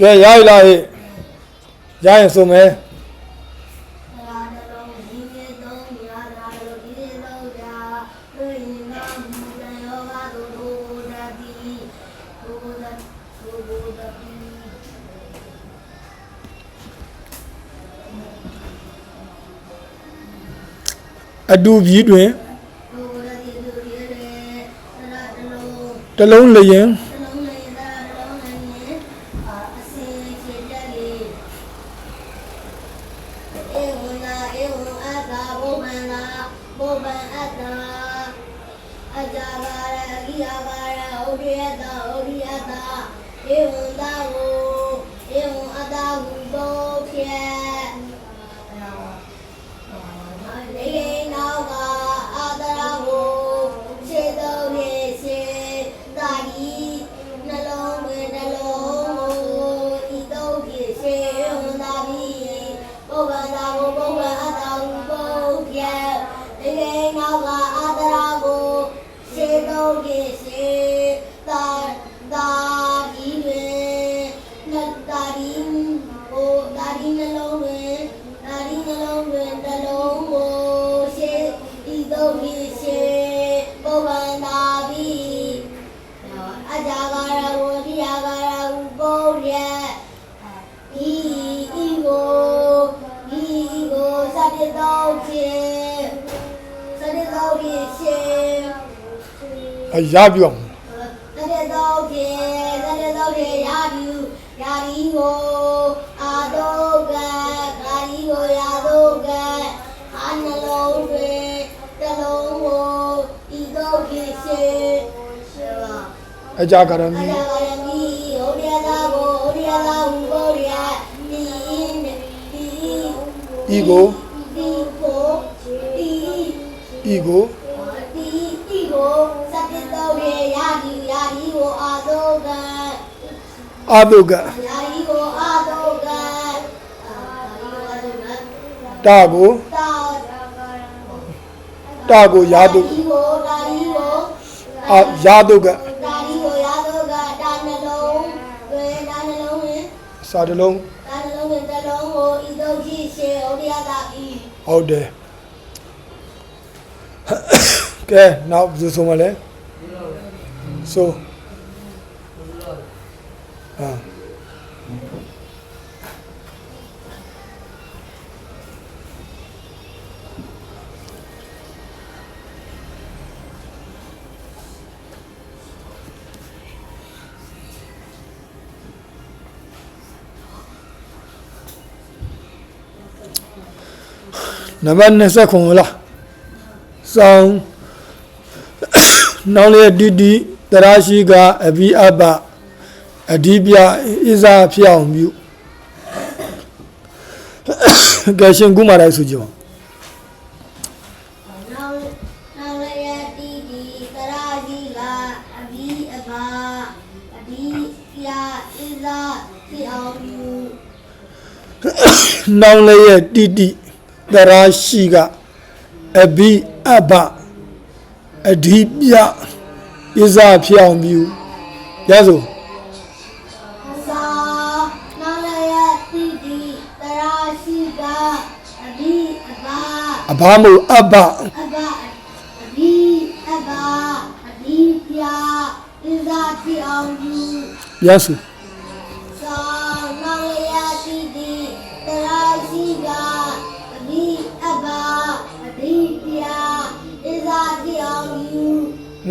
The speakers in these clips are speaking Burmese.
ကဲရရလားဟဲ့ရရင်ဆိုမယ်ရာတလုံးဒီကေသုံးရာရာလို တဲ့တော့ကေစေအရပြောင်းတရတော့ကေတရတော့ကေရာဒီရာဒီကိုအာတော့ကရာဒီကိုရာတော့ကအာနှလုံးတွေတလုံးကိုဤတော့ကေစေဆေပါအကြကရအမီရာရမီဟိုရတာကိုဟိုရတာဟူကိုရဒီဒီဤကိုဒီကိုဒီ ဤကိုဒီဒီကိုစတဲ့တော့ရေရာဒီရာဒီကိုအာတော့ကအာတုကရာဒီကိုအာတော့ကအာဒီကိုအာတော့ကတာကိုတာတာကိုယာတုဒီကိုဒါဒီကိုအာယာတုကဒါဒီကိုရာတော့ကဒါနှလုံးဝေဒါနှလုံးဝင်စာတလုံးဒါနှလုံးဝင်တလုံးကိုဤတော့ကြည့်ရှေဩရိယတာဤဟုတ်တယ် ကဲနောက်ဘယ်သူဆုံးမလဲဆိုအာနံပါတ်29လား စောင်းနောင်လေတီတီတရာရှိကအဘိအပအဓိပြဣဇာဖြစ်အောင်ပြုကဲရှင်ကုမာလိုက်ဆိုကြပါနောင်နောင်ရတီတီတရာကြီးလာအဘိအဘာအဘိပြဣဇာဖြစ်အောင်ယူနောင်လေရဲ့တီတီတရာရှိကအဘိ အပအဓိပြဣဇာဖြစ်အောင်ပြုရစို့သာနောင်ရတီတီတရာရှိကအဘိအဘာအဘာမို့အပအဘအဘိအဘာအဘိပြဣဇာဖြစ်အောင်ယူရစို့သာ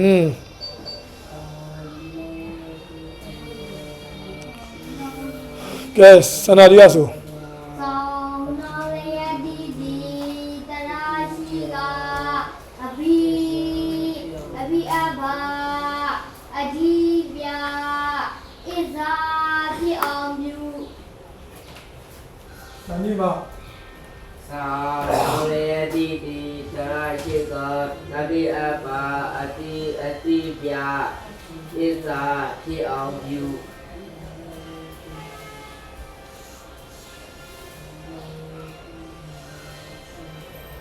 อืมကဲစနာရီယာဆိုသောနောရယတိတိတရာရှိကအဘိအဘိအဘာအဒီပြဣဇာတိအောင်မြူသန်ကြီးပါသာလောလေတိတိ သရရှိကနတိအပါအတိအတိပြဣဇာဖြစ်အောင်ပြု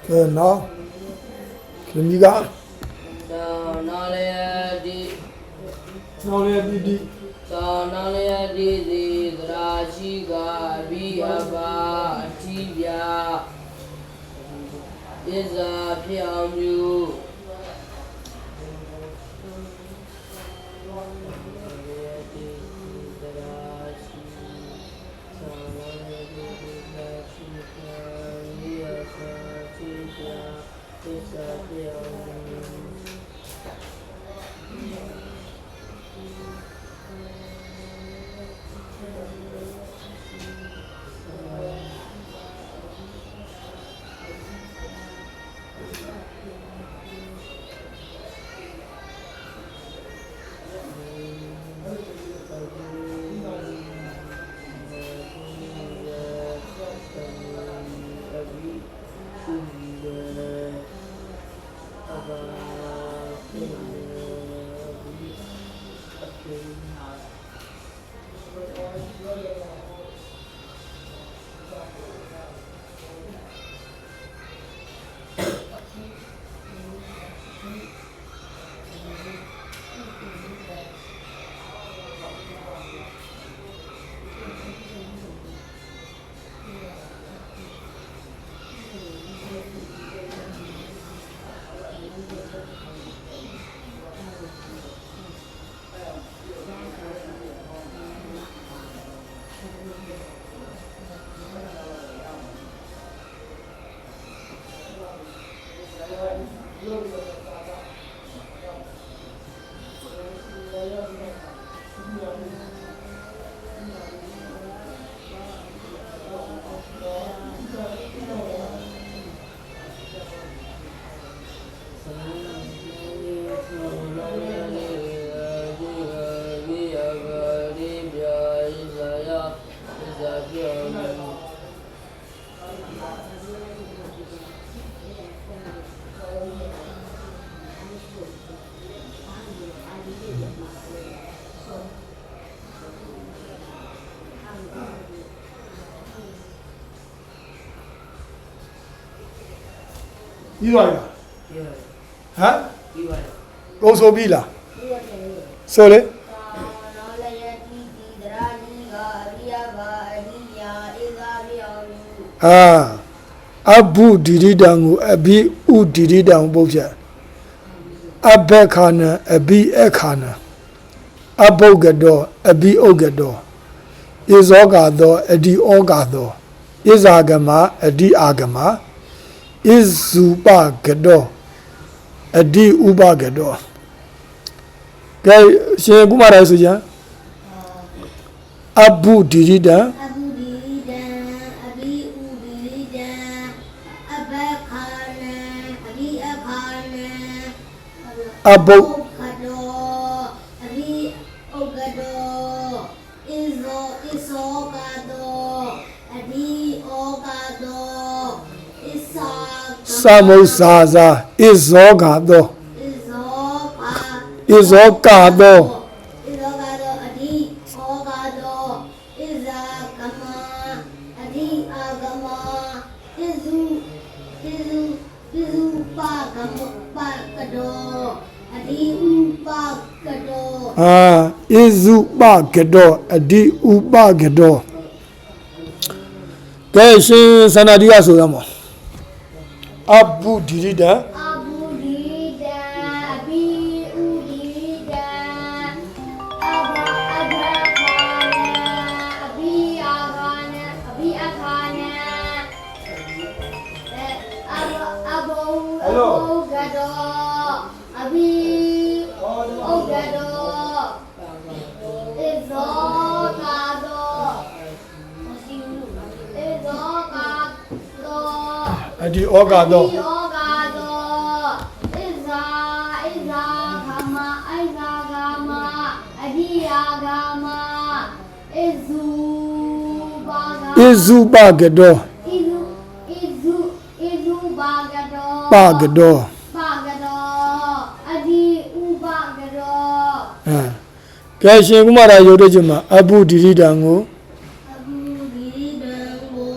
ကဲနော်ခမီကသောနောလေတိနောင်လေတီတီသောနောလေတိတိသရစာရှိကအဘိအပါအတိပြသ စ္စာဖြစ်အောင်ပြု ပြီးသွားပြီလားဟမ်ပြီးပါကုန်ဆိုပြီလားဒီရတဲ့ဆိုလေသာနာလယတိတိဒရာနိကအရိယဘာအရိယာဧသာပြောင်းယူဟာအဘုဒိရိတံကိုအဘိဥဒိရိတံကိုပုတ်ဖြတ်အဘက်ခာနံအဘိအခါနံအဘုတ်ကတောအဘိဥကတောဣဇောကာသောအဒီဩကာသောဣဇာဂမအဒီအာဂမ ဣဇုပကတောအဒီဥပကတောကဲရှင်ကုမာရဆိုကြအဘုဒိရိတံအဘူဒီဒံအဘိဥဒီဒံအဘခာနံအဘိအခါနံအဘုတ်ခတော မုဇာဇာဣဇောဂါသောဣဇောပါဣဇောကာသောဣဇောကတောအဘိဩကတောဣဇာကမအဘိအာဂမဣဇုဣဇုဣဇုပါကမပါကတောအဘိဥပါကတောအာဣဇုပကတောအဒီဥပကတောကဲရှင်သန္တာတိကဆိုရမှာ အဘုဒိ ဩကာသောယောဂါသောဣဇာဣဇာခမဣဇာဂမအဒီယာဂမဣဇူဘာဂဣဇုပကတောဣဇူဣဇူဣဇူဘာဂတောပကတောဘာဂတောအဒီဥဘာဂတောဟမ်ကဲရှင်ကုမာရယုတ်တဲ့ချက်မှာအဘုဒိရိတံကိုအဘူဒီဒံကို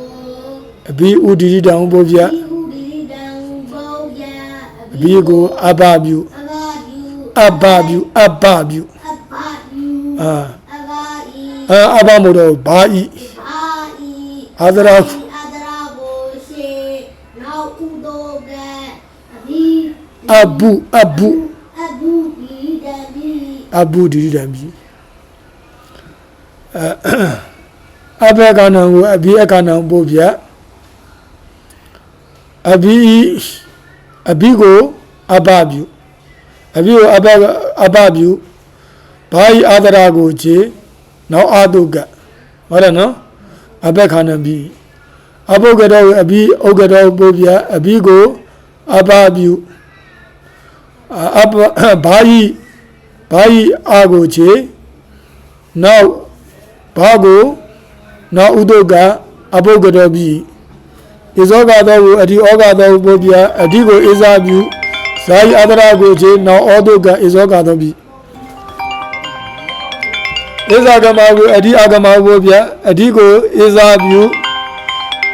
အဘိဥဒိရိတံကိုပု ဘိကိုအဘပြုအဂါယူအဘပြုအဘပြုအဘယူအာအဂါဤအဲအဘမို့တော့ဘာဤအာဤအာသရာအာဒရာကိုရှေနောက်ဥဒိုကအဘိအဘူအဘူအဘူဒီဒဘီအဘူဒီဒီတံပြီအဲအဘကနံကိုအဘိအကနံပို့ပြအဘိ အဘိကိုအဘပြုအဘိကိုအဘအဘပြုဘာဤအာဒရာကိုခြေနောက်အာတုကဟုတ်တယ်နော်အဘခါနံပြီအဘုတ်ကတော့အဘိဥက္ကတော်ပို့ပြအဘိကိုအဘပြုအဘဘာဤဘာဤအာကိုခြေနောက်ဘာကိုနောက်ဥဒုကအဘုတ်ကတော့ပြီ ဣဇောကတော်ကိုအဒီဩကတော်ပို့ပြအဒီကိုဣဇာပြုဇာယအဒရာကိုခြေနောက်ဩဒုကဣဇောကတော်ပြီဣဇာကမကိုအဒီအာကမပို့ပြအဒီကိုဣဇာပြု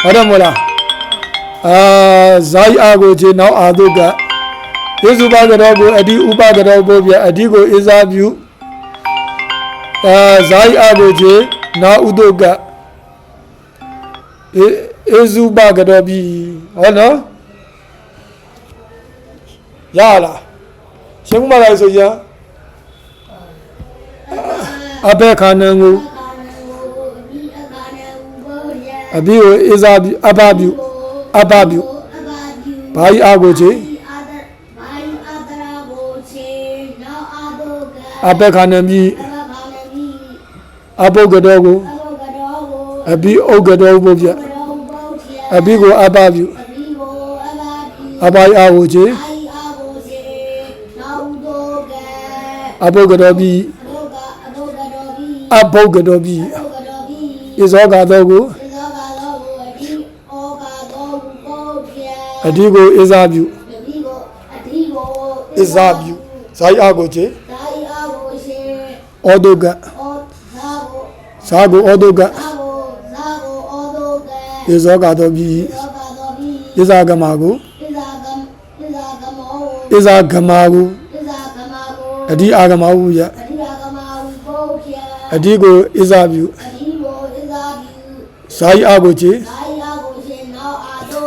ဟုတ်တယ်မို့လားအာဇာယအာကိုခြေနောက်အာဒုကယေစုပါကတော်ကိုအဒီဥပကတော်ပို့ပြအဒီကိုဣဇာပြုအာဇာယအာကိုခြေနောက်ဥဒုကเအေစုပကတော့ပြီဟဲ့နော်ရလားရှင်းမလားဆိုရင်အဘခါနံကိုအဘိကိုအေစာပြီအဘပြီအဘပြီဘာကြီးအာကိုချေအဘခါနံပြီအဘုကတော်ကိုအဘိဥကတော်ဘုရား အဘိကိုအဘပြုအဘိကိုအဘာဒီအဘဤအာကိုချေအာယအာကိုချေနောက်ဒုကအပုတ်ကတော်ပြီအဘောကအဘောကတော်ဘီအဘုတ်ကတော်ပြီအဘောကတော်ဘီဣဇောကတော်ကိုသဇောကတော်ကိုအဒီဩကာတော်ဘောပြအဒီကိုအေဇာပြုအဒီကိုအဒီကိုအေဇာပြုဇာယအာကိုချေဒါဤအာကိုရှေဩဒုကဩသာကိုဇာကိုဩဒုကသာကိုသာကိုဩဒု ကေဣဇောကတော်ပြီသောကာတော်ဘီဣဇာကမာကိုဣဇာကံဣဇာကမောဣဇာကမာကိုဣဇာကမာကိုအဒီအာဂမဟုယအဒီယာကမာဝီဘောပြအဒီကိုဣဇာပြုအဒီကိုဣဇာဘီဇာယအာကိုချေဒါဤအာကိုရှေနောက်အာဒု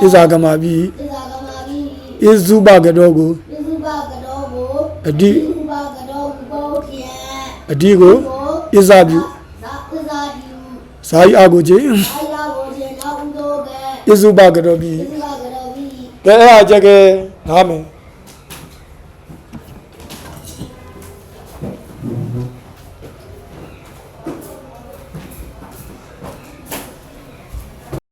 ကေဣဇာကမာပြီဣဇာကမာဘီဣဇုပကတော်ကိုဣဇုဘကတော်ကိုအဒီဣဇုဘကတော်ဘောပြအဒီကိုဣဇာပြုသာဣဇာဘီဇာယအာကိုချေအာ ယာကိုရှေနောက်ဥဒုကေဣဇုပကတော်ပြီဣဇုဘကတော်ဘီကဲအဲ့အကြက်ကဲနားမယ်